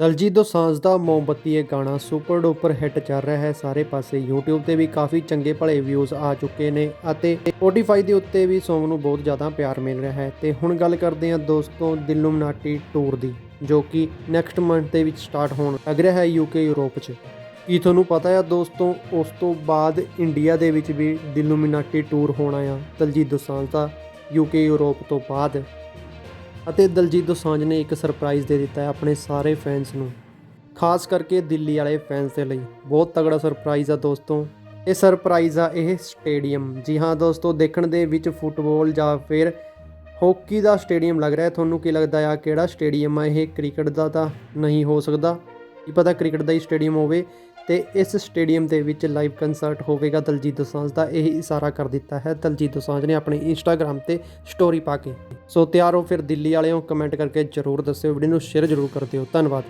ਦਲਜੀਤ ਦੋਸਾਂਝ ਦਾ ਮੋਮਬੱਤੀ ਇਹ ਗਾਣਾ ਸੁਪਰ ਡੂਪਰ ਹਿੱਟ ਚੱਲ ਰਿਹਾ ਹੈ। ਸਾਰੇ ਪਾਸੇ YouTube ਤੇ ਵੀ ਕਾਫੀ ਚੰਗੇ ਭਲੇ ਵਿਊਜ਼ ਆ ਚੁੱਕੇ ਨੇ ਅਤੇ Spotify ਦੇ ਉੱਤੇ ਵੀ Song ਨੂੰ ਬਹੁਤ ਜ਼ਿਆਦਾ ਪਿਆਰ ਮਿਲ ਰਿਹਾ ਹੈ। ਤੇ ਹੁਣ ਗੱਲ ਕਰਦੇ ਹਾਂ ਦੋਸਤੋ ਦਿਲੂਮਨਾਟੀ ਟੂਰ ਦੀ, ਜੋ ਕਿ ਨੈਕਸਟ ਮੰਥ ਦੇ ਵਿੱਚ ਸਟਾਰਟ ਹੋਣ ਲੱਗ ਰਿਹਾ ਹੈ UK ਯੂਰਪ 'ਚ। ਕੀ ਤੁਹਾਨੂੰ ਪਤਾ ਹੈ ਦੋਸਤੋ, ਉਸ ਤੋਂ ਬਾਅਦ ਇੰਡੀਆ ਦੇ ਵਿੱਚ ਵੀ ਦਿਲੂਮਨਾਟੀ ਟੂਰ ਹੋਣਾ ਆ ਦਲਜੀਤ ਦੋਸਾਂਝ ਦਾ UK ਯੂਰਪ ਤੋਂ ਬਾਅਦ। ਅਤੇ ਦਲਜੀਤ ਦੋਸਾਂਝ ਨੇ ਇੱਕ ਸਰਪ੍ਰਾਈਜ਼ ਦੇ ਦਿੱਤਾ ਹੈ ਆਪਣੇ ਸਾਰੇ ਫੈਨਸ ਨੂੰ। ਖਾਸ ਕਰਕੇ ਦਿੱਲੀ ਵਾਲੇ ਫੈਨਸ ਦੇ ਲਈ। ਬਹੁਤ ਤਗੜਾ ਸਰਪ੍ਰਾਈਜ਼ ਆ ਦੋਸਤੋ। ਇਹ ਸਰਪ੍ਰਾਈਜ਼ ਆ ਇਹ ਸਟੇਡੀਅਮ ਜੀ ਹਾਂ ਦੋਸਤੋ, ਦੇਖਣ ਦੇ ਵਿੱਚ ਫੁੱਟਬਾਲ ਜਾਂ ਫਿਰ ਹਾਕੀ ਦਾ ਸਟੇਡੀਅਮ ਲੱਗ ਰਿਹਾ ਤੁਹਾਨੂੰ ਕੀ ਲੱਗਦਾ ਆ, ਕਿਹੜਾ ਸਟੇਡੀਅਮ ਆ? ਇਹ ਕ੍ਰਿਕਟ ਦਾ ਤਾਂ ਨਹੀਂ ਹੋ ਸਕਦਾ। ਕੀ ਪਤਾ ਕ੍ਰਿਕਟ ਦਾ ਹੀ ਸਟੇਡੀਅਮ ਹੋਵੇ ਤੇ ਇਸ ਸਟੇਡੀਅਮ ਦੇ ਵਿੱਚ ਲਾਈਵ ਕੰਸਰਟ ਹੋਵੇਗਾ ਦਲਜੀਤ ਦੋਸਾਂਝ ਦਾ, ਇਹ ਇਸ਼ਾਰਾ ਕਰ ਦਿੱਤਾ ਹੈ। ਦਲਜੀਤ ਦੋਸਾਂਝ ਨੇ ਆਪਣੇ ਇੰਸਟਾਗ੍ਰam ਤੇ ਸਟੋਰੀ ਪਾ ਕੇ। ਸੋ ਤਿਆਰ ਹੋ ਫਿਰ ਦਿੱਲੀ ਵਾਲਿਓ ਕਮੈਂਟ ਕਰਕੇ ਜਰੂਰ ਦੱਸਿਓ ਵੀਡੀਓ ਨੂੰ ਸ਼ੇਅਰ ਜਰੂਰ ਕਰ ਦਿਓ। ਧੰਨਵਾਦ।